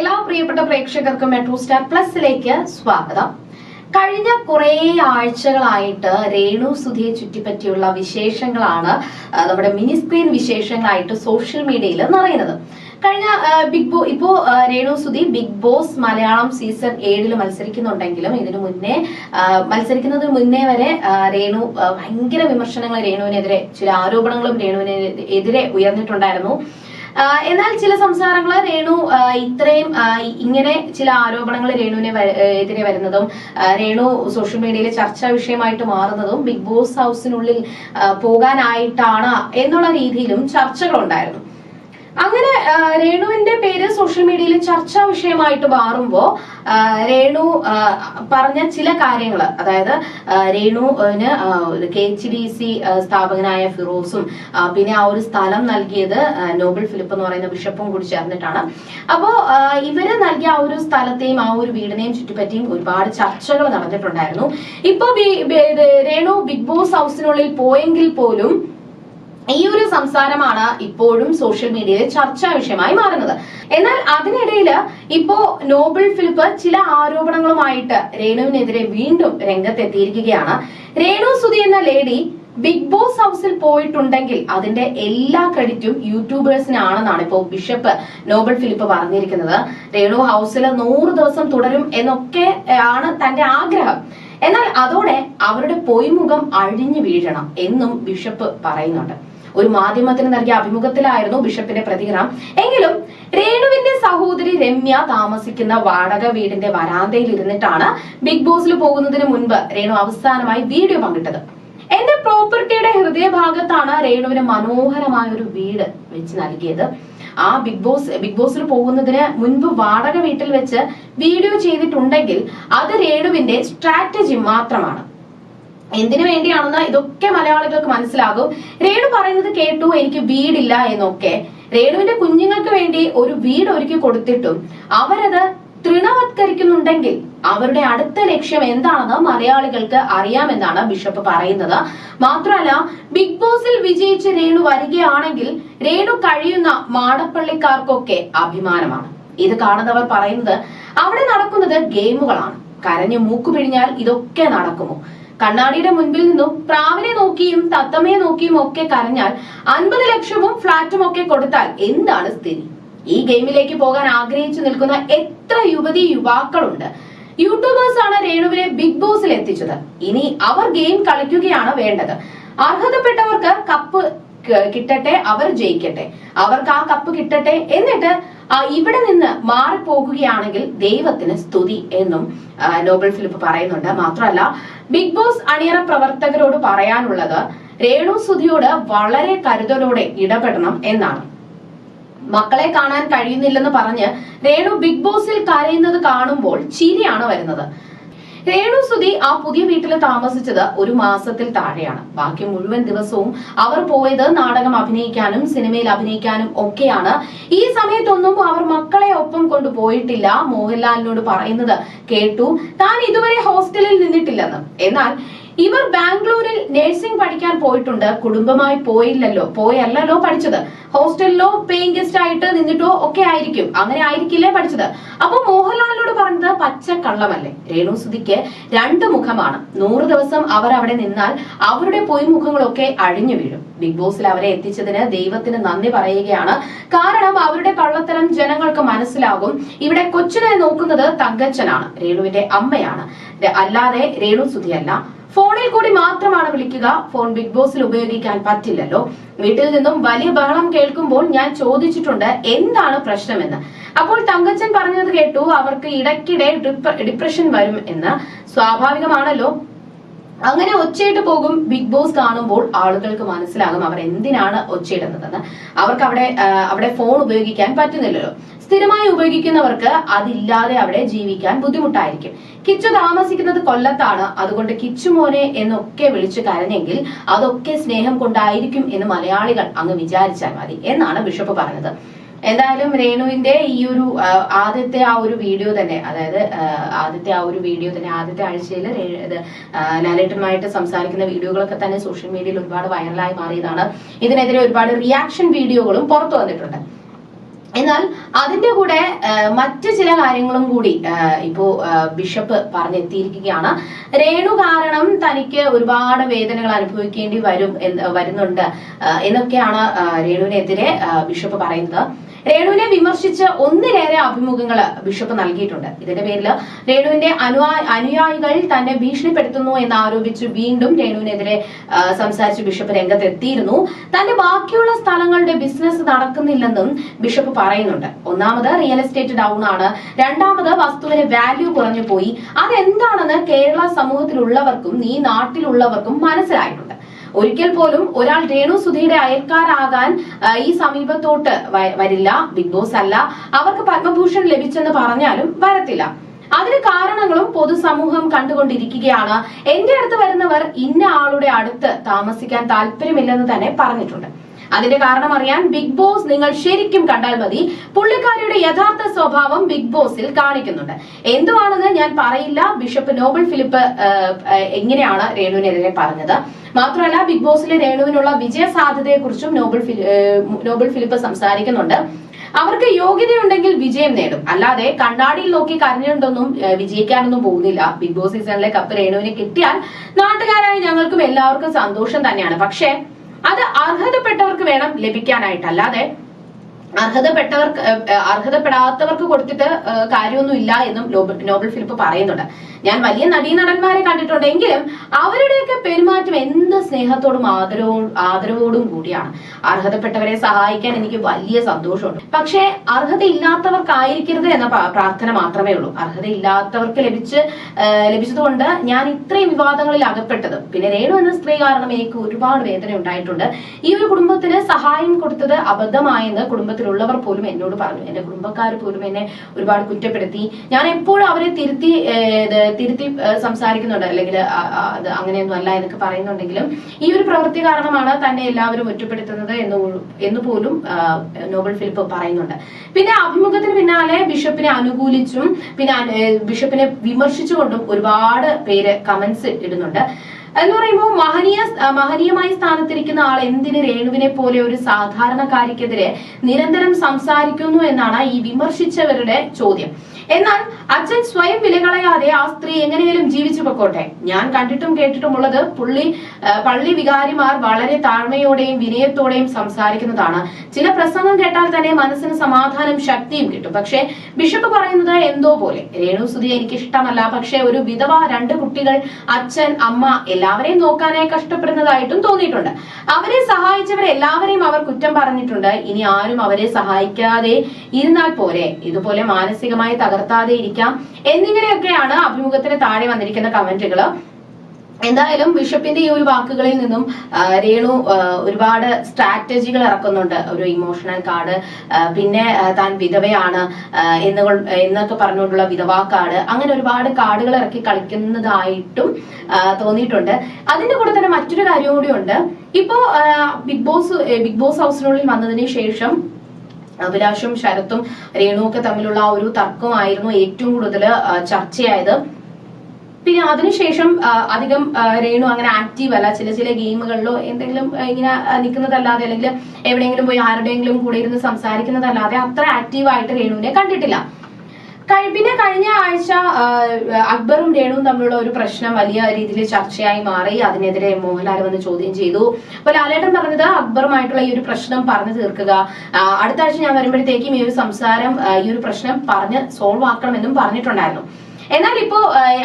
എല്ലാ പ്രിയപ്പെട്ട പ്രേക്ഷകർക്കും മെട്രോ സ്റ്റാർ പ്ലസിലേക്ക് സ്വാഗതം. കഴിഞ്ഞ കുറേ ആഴ്ചകളായിട്ട് രേണു സുധിയെ ചുറ്റിപ്പറ്റിയുള്ള വിശേഷങ്ങളാണ് നമ്മുടെ മിനി സ്ക്രീൻ വിശേഷങ്ങളായിട്ട് സോഷ്യൽ മീഡിയയിൽ നിറയുന്നത്. കഴിഞ്ഞ ബിഗ് ബോ ഇപ്പോ Renu Sudhi big boss Malayalam season ഏഴിൽ മത്സരിക്കുന്നുണ്ടെങ്കിലും ഇതിനു മുന്നേ മത്സരിക്കുന്നതിന് മുന്നേ വരെ രേണു ഭയങ്കര വിമർശനങ്ങൾ രേണുവിനെതിരെ ചില ആരോപണങ്ങളും രേണുവിനെതിരെ ഉയർന്നിട്ടുണ്ടായിരുന്നു. എന്നാൽ ചില സംസാരങ്ങൾ രേണു ഇത്രയും ഇങ്ങനെ ചില ആരോപണങ്ങൾ രേണുവിനെ എതിരെ വരുന്നതും രേണു സോഷ്യൽ മീഡിയയിൽ ചർച്ചാ വിഷയമായിട്ട് മാറുന്നതും ബിഗ് ബോസ് ഹൗസിനുള്ളിൽ പോകാനായിട്ടാണ് എന്നുള്ള രീതിയിലും ചർച്ചകളുണ്ടായിരുന്നു. അങ്ങനെ രേണുവിന്റെ പേര് സോഷ്യൽ മീഡിയയിൽ ചർച്ചാ വിഷയമായിട്ട് മാറുമ്പോ രേണു പറഞ്ഞ ചില കാര്യങ്ങൾ അതായത് രേണുവിന് കെ എച്ച് ഡി സി സ്ഥാപകനായ ഫിറോസും പിന്നെ ആ ഒരു സ്ഥലം നൽകിയത് നോബൽ ഫിലിപ്പ് എന്ന് പറയുന്ന ബിഷപ്പും കൂടി ചേർന്നിട്ടാണ്. അപ്പോ ഇവർ നൽകിയ ആ ഒരു സ്ഥലത്തെയും ആ ഒരു വീടിനെയും ചുറ്റിപ്പറ്റിയും ഒരുപാട് ചർച്ചകൾ നടന്നിട്ടുണ്ടായിരുന്നു. ഇപ്പൊ രേണു ബിഗ് ബോസ് ഹൗസിനുള്ളിൽ പോയെങ്കിൽ പോലും ഈ ഒരു സംസാരമാണ് ഇപ്പോഴും സോഷ്യൽ മീഡിയയിൽ ചർച്ചാ വിഷയമായി മാറുന്നത്. എന്നാൽ അതിനിടയിൽ ഇപ്പോ നോബൽ ഫിലിപ്പ് ചില ആരോപണങ്ങളുമായിട്ട് രേണുവിനെതിരെ വീണ്ടും രംഗത്തെത്തിയിരിക്കുകയാണ്. രേണു സുധി എന്ന ലേഡി ബിഗ് ബോസ് ഹൗസിൽ പോയിട്ടുണ്ടെങ്കിൽ അതിന്റെ എല്ലാ ക്രെഡിറ്റും യൂട്യൂബേഴ്സിനാണെന്നാണ് ഇപ്പോ ബിഷപ്പ് നോബൽ ഫിലിപ്പ് പറഞ്ഞിരിക്കുന്നത്. രേണു ഹൗസിൽ നൂറ് ദിവസം തുടരും എന്നൊക്കെ ആണ് തന്റെ ആഗ്രഹം. എന്നാൽ അതോടെ അവരുടെ പൊയ്മുഖം അഴിഞ്ഞു വീഴണം എന്നും ബിഷപ്പ് പറയുന്നുണ്ട്. ഒരു മാധ്യമത്തിന് നൽകിയ അഭിമുഖത്തിലായിരുന്നു ബിഷപ്പിന്റെ പ്രതികരണം. എങ്കിലും രേണുവിന്റെ സഹോദരി രമ്യ താമസിക്കുന്ന വാടക വീടിന്റെ വരാന്തയിൽ ഇരുന്നിട്ടാണ് ബിഗ് ബോസിൽ പോകുന്നതിന് മുൻപ് രേണു അവസാനമായി വീഡിയോ പങ്കിട്ടത്. എന്റെ പ്രോപ്പർട്ടിയുടെ ഹൃദയഭാഗത്താണ് രേണുവിന് മനോഹരമായ ഒരു വീട് വെച്ച് നൽകിയത്. ആ ബിഗ് ബോസ് ബിഗ് ബോസിൽ പോകുന്നതിന് മുൻപ് വാടക വീട്ടിൽ വെച്ച് വീഡിയോ ചെയ്തിട്ടുണ്ടെങ്കിൽ അത് രേണുവിന്റെ സ്ട്രാറ്റജി മാത്രമാണ്. എന്തിനു വേണ്ടിയാണെന്ന് ഇതൊക്കെ മലയാളികൾക്ക് മനസ്സിലാകും. രേണു പറയുന്നത് കേട്ടു എനിക്ക് വീടില്ല എന്നൊക്കെ. രേണുവിന്റെ കുഞ്ഞുങ്ങൾക്ക് വേണ്ടി ഒരു വീട് ഒരുക്കി കൊടുത്തിട്ടും അവരത് തൃണവത്കരിക്കുന്നുണ്ടെങ്കിൽ അവരുടെ അടുത്ത ലക്ഷ്യം എന്താണെന്ന് മലയാളികൾക്ക് അറിയാമെന്നാണ് ബിഷപ്പ് പറയുന്നത്. മാത്രമല്ല ബിഗ് ബോസിൽ വിജയിച്ച് രേണു വരികയാണെങ്കിൽ രേണു കഴിയുന്ന മാടപ്പള്ളിക്കാർക്കൊക്കെ അഭിമാനമാണ്. ഇത് കാണുന്നവർ പറയുന്നത് അവിടെ നടക്കുന്നത് ഗെയിമുകളാണ്. കരഞ്ഞു മൂക്കു പിഴിഞ്ഞാൽ ഇതൊക്കെ നടക്കുമോ? കണ്ണാടിയുടെ മുൻപിൽ നിന്നും പ്രാവിനെ നോക്കിയും തത്തമ്മയെ നോക്കിയും ഒക്കെ കരഞ്ഞാൽ അൻപത് ലക്ഷവും ഫ്ളാറ്റും ഒക്കെ കൊടുത്താൽ എന്താണ് സ്ഥിതി? ഈ ഗെയിമിലേക്ക് പോകാൻ ആഗ്രഹിച്ചു നിൽക്കുന്ന എത്ര യുവതി യുവാക്കളുണ്ട്? യൂട്യൂബേഴ്സ് ആണ് രേണുവിനെ ബിഗ് ബോസിൽ എത്തിച്ചത്. ഇനി അവർ ഗെയിം കളിക്കുകയാണ് വേണ്ടത്. അർഹതപ്പെട്ടവർക്ക് കപ്പ് കിട്ടട്ടെ അവർ ജയിക്കട്ടെ. അവർക്ക് ആ കപ്പ് കിട്ടട്ടെ എന്നിട്ട് ഇവിടെ നിന്ന് മാറിപ്പോകുകയാണെങ്കിൽ ദൈവത്തിന് സ്തുതി എന്നും നോബൽ ഫിലിപ്പ് പറയുന്നുണ്ട്. മാത്രമല്ല ബിഗ് ബോസ് അണിയറ പ്രവർത്തകരോട് പറയാനുള്ളത് രേണു സുധിയോട് വളരെ കരുതലോടെ ഇടപെടണം എന്നാണ്. മക്കളെ കാണാൻ കഴിയുന്നില്ലെന്ന് പറഞ്ഞ് രേണു ബിഗ് ബോസിൽ കരയുന്നത് കാണുമ്പോൾ ചിരിയാണ് വരുന്നത്. രേണു സുധി ആ പുതിയ വീട്ടിൽ താമസിച്ചത് ഒരു മാസത്തിൽ താഴെയാണ്. ബാക്കി മുഴുവൻ ദിവസവും അവർ പോയത് നാടകം അഭിനയിക്കാനും സിനിമയിൽ അഭിനയിക്കാനും ഒക്കെയാണ്. ഈ സമയത്തൊന്നും അവർ മക്കളെ ഒപ്പം കൊണ്ടുപോയിട്ടില്ല മോഹൻലാലിനോട് പറയുന്നത് കേട്ടു. താൻ ഇതുവരെ ഹോസ്റ്റലിൽ നിന്നിട്ടില്ലെന്ന്. എന്നാൽ ഇവർ ബാംഗ്ലൂരിൽ നഴ്സിംഗ് പഠിക്കാൻ പോയിട്ടുണ്ട്. കുടുംബമായി പോയില്ലല്ലോ. പോയല്ലോ പഠിച്ചത്. ഹോസ്റ്റലിലോ പേയിങ് ഗസ്റ്റ് ആയിട്ട് നിന്നിട്ടോ ഒക്കെ ആയിരിക്കും. അങ്ങനെ ആയിരിക്കില്ലേ പഠിച്ചത്. അപ്പൊ മോഹൻലാലിനോട് പറഞ്ഞത് പച്ച കള്ളമല്ലേ രേണു സുധിക്ക് രണ്ട് മുഖമാണ്. നൂറ് ദിവസം അവർ അവിടെ നിന്നാൽ അവരുടെ പൊയ്മുഖങ്ങളൊക്കെ അഴിഞ്ഞു വീഴും. ബിഗ് ബോസിൽ അവരെ എത്തിച്ചതിന് ദൈവത്തിന് നന്ദി പറയുകയാണ്. കാരണം അവരുടെ കള്ളത്തരം ജനങ്ങൾക്ക് മനസ്സിലാകും. ഇവിടെ കൊച്ചിനെ നോക്കുന്നത് തങ്കച്ചനാണ്. രേണുവിന്റെ അമ്മയാണ്. അല്ലാതെ രേണു സുധിയല്ല ഫോണിൽ കൂടി മാത്രമാണ് വിളിക്കുക. ഫോൺ ബിഗ് ബോസിൽ ഉപയോഗിക്കാൻ പറ്റില്ലല്ലോ. വീട്ടിൽ നിന്നും വലിയ ബഹളം കേൾക്കുമ്പോൾ ഞാൻ ചോദിച്ചിട്ടുണ്ട് എന്താണ് പ്രശ്നമെന്ന്. അപ്പോൾ തങ്കച്ചൻ പറഞ്ഞത് കേട്ടു അവർക്ക് ഇടയ്ക്കിടെ ഡിപ്രഷൻ വരും എന്ന്. സ്വാഭാവികമാണല്ലോ. അങ്ങനെ ഒച്ചയിട്ട് പോകും. ബിഗ് ബോസ് കാണുമ്പോൾ ആളുകൾക്ക് മനസ്സിലാകും അവർ എന്തിനാണ് ഒച്ചയിടുന്നതെന്ന്. അവർക്ക് അവിടെ അവിടെ ഫോൺ ഉപയോഗിക്കാൻ പറ്റുന്നില്ലല്ലോ. സ്ഥിരമായി ഉപയോഗിക്കുന്നവർക്ക് അതില്ലാതെ അവിടെ ജീവിക്കാൻ ബുദ്ധിമുട്ടായിരിക്കും. കിച്ചു താമസിക്കുന്നത് കൊല്ലത്താണ്. അതുകൊണ്ട് കിച്ചു മോനെ എന്നൊക്കെ വിളിച്ചു കരഞ്ഞെങ്കിൽ അതൊക്കെ സ്നേഹം കൊണ്ടായിരിക്കും എന്ന് മലയാളികൾ അങ്ങ് വിചാരിച്ചാൽ മതി എന്നാണ് ബിഷപ്പ് പറഞ്ഞത്. എന്തായാലും രേണുവിന്റെ ഈ ഒരു ആദ്യത്തെ ആ ഒരു വീഡിയോ തന്നെ അതായത് ആദ്യത്തെ ആ ഒരു വീഡിയോ തന്നെ ആദ്യത്തെ ആഴ്ചയിൽ ലാലേട്ടനുമായിട്ട് സംസാരിക്കുന്ന വീഡിയോകളൊക്കെ തന്നെ സോഷ്യൽ മീഡിയയിൽ ഒരുപാട് വൈറലായി മാറിയതാണ്. ഇതിനെതിരെ ഒരുപാട് റിയാക്ഷൻ വീഡിയോകളും പുറത്തു വന്നിട്ടുണ്ട്. എന്നാൽ അതിന്റെ കൂടെ മറ്റു ചില കാര്യങ്ങളും കൂടി ഇപ്പോ ബിഷപ്പ് പറഞ്ഞെത്തിയിരിക്കുകയാണ്. രേണു കാരണം തനിക്ക് ഒരുപാട് വേദനകൾ അനുഭവിക്കേണ്ടി വരും വരുന്നുണ്ട് എന്നൊക്കെയാണ് രേണുവിനെതിരെ ബിഷപ്പ് പറയുന്നത്. രേണുവിനെ വിമർശിച്ച് ഒന്നിലേറെ അഭിമുഖങ്ങൾ ബിഷപ്പ് നൽകിയിട്ടുണ്ട്. ഇതിന്റെ പേരിൽ രേണുവിന്റെ അനുയാ- അനുയായികൾ തന്നെ ഭീഷണിപ്പെടുത്തുന്നു എന്ന് ആരോപിച്ച് വീണ്ടും രേണുവിനെതിരെ സംസാരിച്ച് ബിഷപ്പ് രംഗത്തെത്തിയിരുന്നു. തന്റെ ബാക്കിയുള്ള സ്ഥലങ്ങളുടെ ബിസിനസ് നടക്കുന്നില്ലെന്നും ബിഷപ്പ് പറയുന്നുണ്ട്. ഒന്നാമത് റിയൽ എസ്റ്റേറ്റ് ഡൗൺ ആണ്. രണ്ടാമത് വസ്തുവിന് വാല്യൂ കുറഞ്ഞു പോയി അതെന്താണെന്ന് കേരള സമൂഹത്തിലുള്ളവർക്കും ഈ നാട്ടിലുള്ളവർക്കും മനസ്സിലായിട്ടുണ്ട്. ഒരിക്കൽ പോലും ഒരാൾ രേണു സുധിയുടെ അയൽക്കാരാകാൻ ഈ സമീപത്തോട്ട് വരില്ല ബിഗ് ബോസ് അല്ല. അവർക്ക് പത്മഭൂഷൺ ലഭിച്ചെന്ന് പറഞ്ഞാലും വരത്തില്ല. അതിന് കാരണങ്ങളും പൊതുസമൂഹം കണ്ടുകൊണ്ടിരിക്കുകയാണ്. എന്റെ അടുത്ത് വരുന്നവർ ഇന്ന ആളുടെ അടുത്ത് താമസിക്കാൻ താല്പര്യമില്ലെന്ന് തന്നെ പറഞ്ഞിട്ടുണ്ട്. അതിന്റെ കാരണം അറിയാൻ ബിഗ് ബോസ് നിങ്ങൾ ശരിക്കും കണ്ടാൽ മതി. പുള്ളിക്കാരിയുടെ യഥാർത്ഥ സ്വഭാവം ബിഗ് ബോസിൽ കാണിക്കുന്നുണ്ട്. എന്തുവാണെന്ന് ഞാൻ പറയില്ല. ബിഷപ്പ് നോബൽ ഫിലിപ്പ് എങ്ങനെയാണ് രേണുവിനെതിരെ പറഞ്ഞത്? മാത്രമല്ല ബിഗ് ബോസിലെ രേണുവിനുള്ള വിജയ സാധ്യതയെക്കുറിച്ചും നോബൽ നോബൽ ഫിലിപ്പ് സംസാരിക്കുന്നുണ്ട്. അവർക്ക് യോഗ്യതയുണ്ടെങ്കിൽ വിജയം നേടും. അല്ലാതെ കണ്ണാടിയിൽ നോക്കി കരഞ്ഞുകൊണ്ടൊന്നും വിജയിക്കാനൊന്നും പോകുന്നില്ല. ബിഗ് ബോസ് സീസണിലെ കപ്പ് രേണുവിനെ കിട്ടിയാൽ നാട്ടുകാരായ ഞങ്ങൾക്കും എല്ലാവർക്കും സന്തോഷം തന്നെയാണ്. പക്ഷേ അത് അർഹതപ്പെട്ടവർക്ക് വേണം ലഭിക്കാനായിട്ട്. അല്ലാതെ അർഹതപ്പെട്ടവർക്ക് അർഹതപ്പെടാത്തവർക്ക് കൊടുത്തിട്ട് കാര്യമൊന്നും കാര്യമൊന്നുമില്ല എന്നും നോബൽ ഫിലിപ്പ് പറയുന്നുണ്ട്. ഞാൻ വലിയ നടീനടന്മാരെ കണ്ടിട്ടുണ്ടെങ്കിലും അവരുടെയൊക്കെ പെരുമാറ്റം എന്ത് സ്നേഹത്തോടും ആദരവും ആദരവോടും കൂടിയാണ്. അർഹതപ്പെട്ടവരെ സഹായിക്കാൻ എനിക്ക് വലിയ സന്തോഷമുണ്ട്. പക്ഷേ അർഹതയില്ലാത്തവർക്കായിരിക്കരുത് എന്ന പ്രാർത്ഥന മാത്രമേ ഉള്ളൂ. അർഹതയില്ലാത്തവർക്ക് ലഭിച്ച് ലഭിച്ചതുകൊണ്ട് ഞാൻ ഇത്രയും വിവാദങ്ങളിൽ അകപ്പെട്ടത്. പിന്നെ രേണു എന്ന സ്ത്രീ കാരണം എനിക്ക് ഒരുപാട് വേദന ഉണ്ടായിട്ടുണ്ട്. ഈ ഒരു കുടുംബത്തിന് സഹായം കൊടുത്തത് അബദ്ധമായെന്ന് കുടുംബത്തിലുള്ളവർ പോലും എന്നോട് പറഞ്ഞു. എന്റെ കുടുംബക്കാർ പോലും എന്നെ ഒരുപാട് കുറ്റപ്പെടുത്തി. ഞാൻ എപ്പോഴും അവരെ തിരുത്തി തിരുത്തി സംസാരിക്കുന്നുണ്ട്. അല്ലെങ്കിൽ അത് അങ്ങനെയൊന്നും അല്ല എന്നൊക്കെ പറയുന്നുണ്ടെങ്കിലും ഈ ഒരു പ്രവൃത്തി കാരണമാണ് തന്നെ എല്ലാവരും ഒറ്റപ്പെടുത്തുന്നത് എന്ന് എന്ന് പോലും നോബൽ ഫിലിപ്പ് പറയുന്നുണ്ട്. പിന്നെ അഭിമുഖത്തിന് പിന്നാലെ ബിഷപ്പിനെ അനുകൂലിച്ചും പിന്നെ ബിഷപ്പിനെ വിമർശിച്ചുകൊണ്ടും ഒരുപാട് പേര് കമന്റ്സ് ഇടുന്നുണ്ട്. എന്ന് പറയുമ്പോൾ മഹനീയ മഹനീയമായ സ്ഥാനത്തിരിക്കുന്ന ആൾ എന്തിന് രേണുവിനെ പോലെ ഒരു സാധാരണക്കാരിക്കെതിരെ നിരന്തരം സംസാരിക്കുന്നു എന്നാണ് ഈ വിമർശിച്ചവരുടെ ചോദ്യം. എന്നാൽ അച്ഛൻ സ്വയം വിലകളയാതെ ആ സ്ത്രീ എങ്ങനെയും ജീവിച്ചു പൊക്കോട്ടെ. ഞാൻ കണ്ടിട്ടും കേട്ടിട്ടുമുള്ളത് പുള്ളി പള്ളി വികാരിമാർ വളരെ താഴ്മയോടെയും വിനയത്തോടെയും സംസാരിക്കുന്നതാണ്. ചില പ്രസംഗം കേട്ടാൽ തന്നെ മനസ്സിന് സമാധാനം ശക്തിയും കിട്ടും. പക്ഷേ ബിഷപ്പ് പറയുന്നത് എന്തോ പോലെ. രേണു സുധി എനിക്ക് ഇഷ്ടമല്ല പക്ഷേ ഒരു വിധവ രണ്ട് കുട്ടികൾ അച്ഛൻ അമ്മ എല്ലാവരെയും നോക്കാനായി കഷ്ടപ്പെടുന്നതായിട്ടും തോന്നിയിട്ടുണ്ട്. അവരെ സഹായിച്ചവരെ എല്ലാവരെയും അവർ കുറ്റം പറഞ്ഞിട്ടുണ്ട്. ഇനി ആരും അവരെ സഹായിക്കാതെ ഇരുന്നാൽ പോരെ. ഇതുപോലെ മാനസികമായി തകർത്താതെ ഇരിക്കാം. എന്നിങ്ങനെയൊക്കെയാണ് അഭിമുഖത്തിന് താഴെ വന്നിരിക്കുന്ന കമന്റുകൾ എന്തായാലും ബിഷപ്പിന്റെ ഈ ഒരു വാക്കുകളിൽ നിന്നും രേണു ഒരുപാട് സ്ട്രാറ്റജികൾ ഇറക്കുന്നുണ്ട്. ഒരു ഇമോഷണൽ കാർഡ് പിന്നെ താൻ വിധവയാണ് എന്ന് എന്നുകൊ എന്നൊക്കെ പറഞ്ഞുകൊണ്ടുള്ള വിധവാ കാർഡ്. അങ്ങനെ ഒരുപാട് കാർഡുകൾ ഇറക്കി കളിക്കുന്നതായിട്ടും തോന്നിയിട്ടുണ്ട്. അതിന്റെ കൂടെ തന്നെ മറ്റൊരു കാര്യം കൂടിയുണ്ട്. ഇപ്പോ ബിഗ് ബോസ് ബിഗ് ബോസ് ഹൗസിനുള്ളിൽ വന്നതിന് ശേഷം അഭിലാഷും ശരത്തും രേണുവും ഒക്കെ തമ്മിലുള്ള ആ ഒരു തർക്കമായിരുന്നു ഏറ്റവും കൂടുതൽ ചർച്ചയായത്. പിന്നെ അതിനുശേഷം അധികം രേണു അങ്ങനെ ആക്റ്റീവ് അല്ല. ചില ചില ഗെയിമുകളിലോ എന്തെങ്കിലും ഇങ്ങനെ നിൽക്കുന്നതല്ലാതെ അല്ലെങ്കിൽ എവിടെയെങ്കിലും പോയി ആരുടെയെങ്കിലും കൂടെ ഇരുന്ന് സംസാരിക്കുന്നതല്ലാതെ അത്ര ആക്റ്റീവായിട്ട് രേണുവിനെ കണ്ടിട്ടില്ല. പിന്നെ കഴിഞ്ഞ ആഴ്ച അക്ബറും രേണുവും തമ്മിലുള്ള ഒരു പ്രശ്നം വലിയ രീതിയിൽ ചർച്ചയായി മാറി. അതിനെതിരെ മോഹൻലാൽ വന്ന് ചോദ്യം ചെയ്തു. അപ്പൊ ലാലേട്ടൻ പറഞ്ഞത് അക്ബറുമായിട്ടുള്ള ഈ ഒരു പ്രശ്നം പറഞ്ഞു തീർക്കുക. അടുത്ത ആഴ്ച ഞാൻ വരുമ്പോഴത്തേക്കും ഈ ഒരു സംസാരം ഈ ഒരു പ്രശ്നം പറഞ്ഞ് സോൾവ് ആക്കണമെന്നും പറഞ്ഞിട്ടുണ്ടായിരുന്നു. എന്നാൽ ഇപ്പോ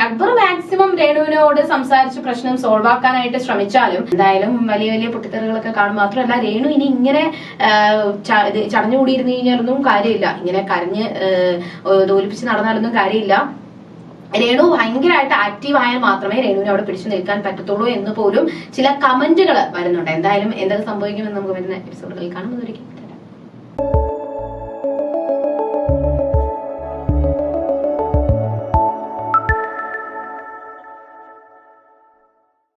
അക്ബർ മാക്സിമം രേണുവിനോട് സംസാരിച്ച് പ്രശ്നം സോൾവ് ആക്കാനായിട്ട് ശ്രമിച്ചാലും എന്തായാലും വലിയ വലിയ പൊട്ടിത്തെറികളൊക്കെ കാണും. മാത്രമല്ല രേണു ഇനി ഇങ്ങനെ ചടഞ്ഞുകൂടിയിരുന്നു കഴിഞ്ഞാലൊന്നും കാര്യമില്ല. ഇങ്ങനെ കരഞ്ഞ് തോൽപ്പിച്ച് നടന്നാലൊന്നും കാര്യമില്ല. രേണു ഭയങ്കരമായിട്ട് ആക്റ്റീവ് ആയാൽ മാത്രമേ രേണുവിനെ അവിടെ പിടിച്ചു നിൽക്കാൻ പറ്റത്തുള്ളൂ എന്ന് പോലും ചില കമന്റുകൾ വരുന്നുണ്ട്. എന്തായാലും എന്തൊക്കെ സംഭവിക്കുമെന്ന് നമുക്ക് വരുന്ന എപ്പിസോഡുകളിൽ കാണുന്നതായിരിക്കും